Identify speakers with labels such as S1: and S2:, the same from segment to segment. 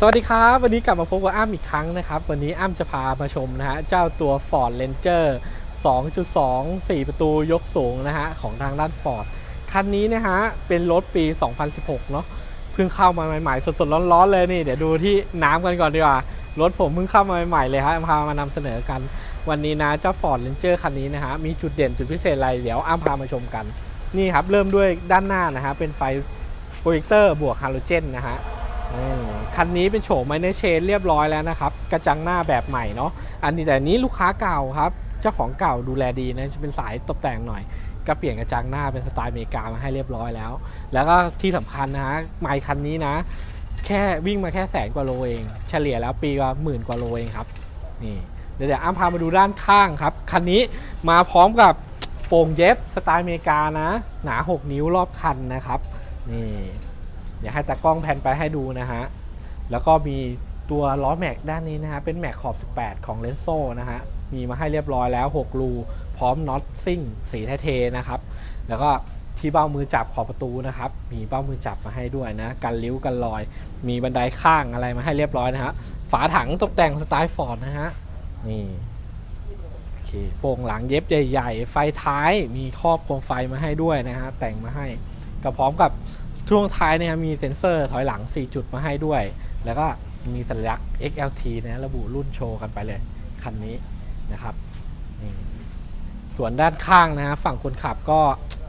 S1: สวัสดีครับ วันนี้กลับมาพบกับอ้ำอีกครั้งนะครับ วันนี้อ้ำจะพามาชมนะฮะ เจ้าตัว Ford Ranger 2.2 4 ประตูยกสูงนะฮะ ของทางด้าน Ford คันนี้นะฮะ เป็นรถปี 2016 เนาะเพิ่งเข้ามาใหม่ๆ สดๆ ร้อนๆ เลยนี่ เดี๋ยวดูที่น้ำกันก่อนดีกว่า รถผมเพิ่งเข้ามาใหม่ๆเลยฮะพามานำเสนอกัน วันนี้นะเจ้า Ford Ranger คันนี้นะฮะ มีจุดเด่นจุดพิเศษอะไร เดี๋ยวอ้ำพามาชมกัน นี่ครับเริ่มด้วยด้านหน้านะฮะเป็นไฟโปรเจคเตอร์บวกฮาโลเจนนะฮะ คันนี้เป็นโฉมไมเนเชนเรียบร้อยแล้วนะครับ กระจังหน้าแบบใหม่เนาะอันนี้แต่อันนี้ลูกค้าเก่าครับ เจ้าของเก่าดูแลดีนะจะเป็นสายตกแต่งหน่อย ก็เปลี่ยนกระจังหน้าเป็นสไตล์อเมริกามาให้เรียบร้อยแล้ว แล้วก็ที่สำคัญนะฮะไมค์คันนี้นะ แค่วิ่งมาแค่แสนกว่าโลเอง เฉลี่ยแล้วปีละหมื่นกว่าโลเองครับนี่เดี๋ยวเดี๋ยวอ้ำพามาดูด้านข้างครับคันนี้มาพร้อมกับโป่งเย็บสไตล์อเมริกานะ หนา 6 นิ้วรอบคันนะครับนี่ เดี๋ยวให้ตากล้องแพนไปให้ดูนะฮะ แล้วก็มีตัวล้อแม็กด้านนี้นะฮะ เป็นแม็กขอบ 18 ของเลนโซนะฮะ มีมาให้เรียบร้อยแล้ว 6 รูพร้อมน็อตซิ่งสีเทๆนะครับ แล้วก็ที่เบ้ามือจับขอบประตูนะครับ มีเบ้ามือจับมาให้ด้วยนะ กันริ้วกันรอย มีบันไดข้างอะไรมาให้เรียบร้อยนะฮะ ฝาถังตกแต่งสไตล์ฟอร์ดนะฮะ นี่โอเคโป่งหลังเย็บใหญ่ ๆ ไฟท้าย มีครอบโคมไฟมาให้ด้วยนะฮะ แต่งมาให้ ก็พร้อมกับ ช่วงท้ายเนี่ยมีเซ็นเซอร์ถอยหลัง 4 จุดมาให้ด้วย แล้วก็มีสัญลักษณ์ XLT นะระบุรุ่นโชว์กันไปเลย คันนี้นะครับ ส่วนด้านข้างนะฮะฝั่งคนขับก็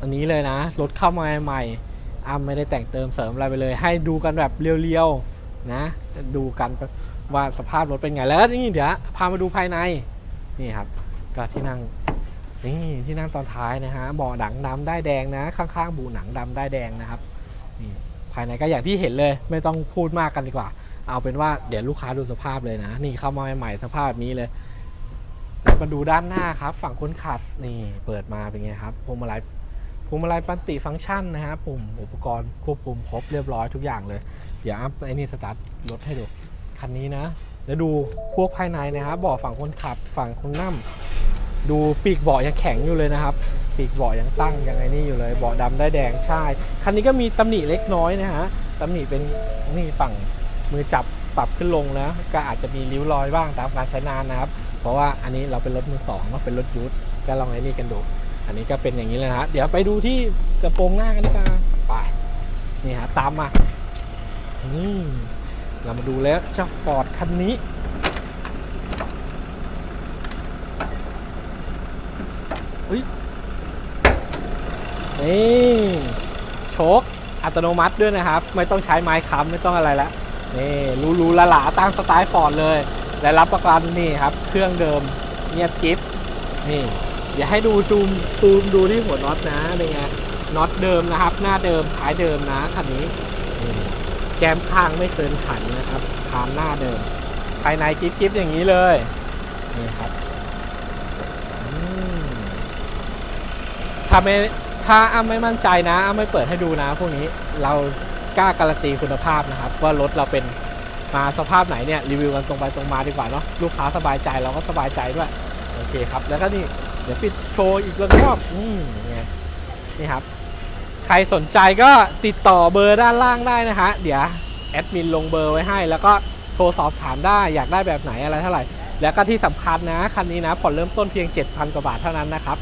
S1: อันนี้เลยนะ รถเข้ามาใหม่อ้ำไม่ได้แต่งเติมเสริมอะไรไปเลย ให้ดูกันแบบเรียวๆนะ ดูกันว่าสภาพรถเป็นไงแล้วนี่เดี๋ยวพามาดูภายในนี่ครับ ก็ที่นั่งนี่ที่นั่งตอนท้ายนะฮะเบาะหนังดำได้แดงนะ ข้างๆ บูหนังดำได้แดงนะครับ นี่ภายในก็อย่างที่เห็นเลย ไม่ต้องพูดมากกันดีกว่า เอาเป็นว่าเดี๋ยวลูกค้าดูสภาพเลยนะ นี่เข้ามาใหม่ๆสภาพแบบนี้เลยมาดูด้านหน้าครับ ฝั่งคนขับนี่เปิดมาเป็นไงครับพวงมาลัยพวงมาลัยปันติฟังก์ชันนะฮะปุ่มอุปกรณ์ควบคุมครบเรียบร้อยทุกอย่างเลย เดี๋ยวอัพไอ้นี่สตาร์ทรถให้ดูคันนี้นะแล้วดูพวกภายในนะครับเบาะฝั่งคนขับฝั่งคนนั่งดูปีกเบาะยังแข็งอยู่เลยนะครับ ปีกเบาะยังตั้งยังไงนี่อยู่เลยเบาะดำได้แดงใช่ คันนี้ก็มีตำหนิเล็กน้อยนะฮะตำหนิเป็นนี่ฝั่งมือจับปรับขึ้นลงนะ ก็อาจจะมีริ้วรอยบ้างตามการใช้งานนะครับ เพราะว่าอันนี้เราเป็นรถมือสองเนอะเป็นรถยูทก็ลองไอ้นี่กันดู อันนี้ก็เป็นอย่างนี้เลยนะฮะเดี๋ยวไปดูที่กระโปรงหน้ากันดีกว่าไปนี่ฮะตามมานี่เรามาดูแล้วเจ้าฟอร์ดคันนี้ นี่โชคอัตโนมัติด้วยนะครับ ไม่ต้องใช้ไม้ค้ำไม่ต้องอะไรแล้วนี่รูรูละหลาตามสไตล์ฟอร์ดเลยและรับประกันนี่ครับ เครื่องเดิมเงียบกิฟนี่อย่าให้ดูซูมซูมดูที่หัวน็อตนะเป็นไงน็อตเดิมนะครับ หน้าเดิมท้ายเดิมนะคันนี้แกมข้างไม่เกินขันนะครับคานหน้าเดิม ภายในกิฟกิฟอย่างนี้เลยนี่ครับถ้าไม่ ถ้าอ้ำไม่มั่นใจนะอ้ำไม่เปิดให้ดูนะพวกนี้เรากล้าการันตีคุณภาพนะครับ ว่ารถเราเป็นมาสภาพไหนเนี่ยรีวิวกันตรงไปตรงมาดีกว่าเนาะลูกค้าสบายใจเราก็สบายใจด้วยโอเคครับ แล้วก็นี่เดี๋ยวปิดโชว์อีกรอบอืมนี่ไงนี่ครับ ใครสนใจก็ติดต่อเบอร์ด้านล่างได้นะฮะเดี๋ยวแอดมินลงเบอร์ไว้ให้ แล้วก็โทรสอบถามได้อยากได้แบบไหนอะไรเท่าไหร่ แล้วก็ที่สำคัญนะ คันนี้นะผ่อนเริ่มต้นเพียง 7,000 กว่าบาทเท่านั้นนะครับ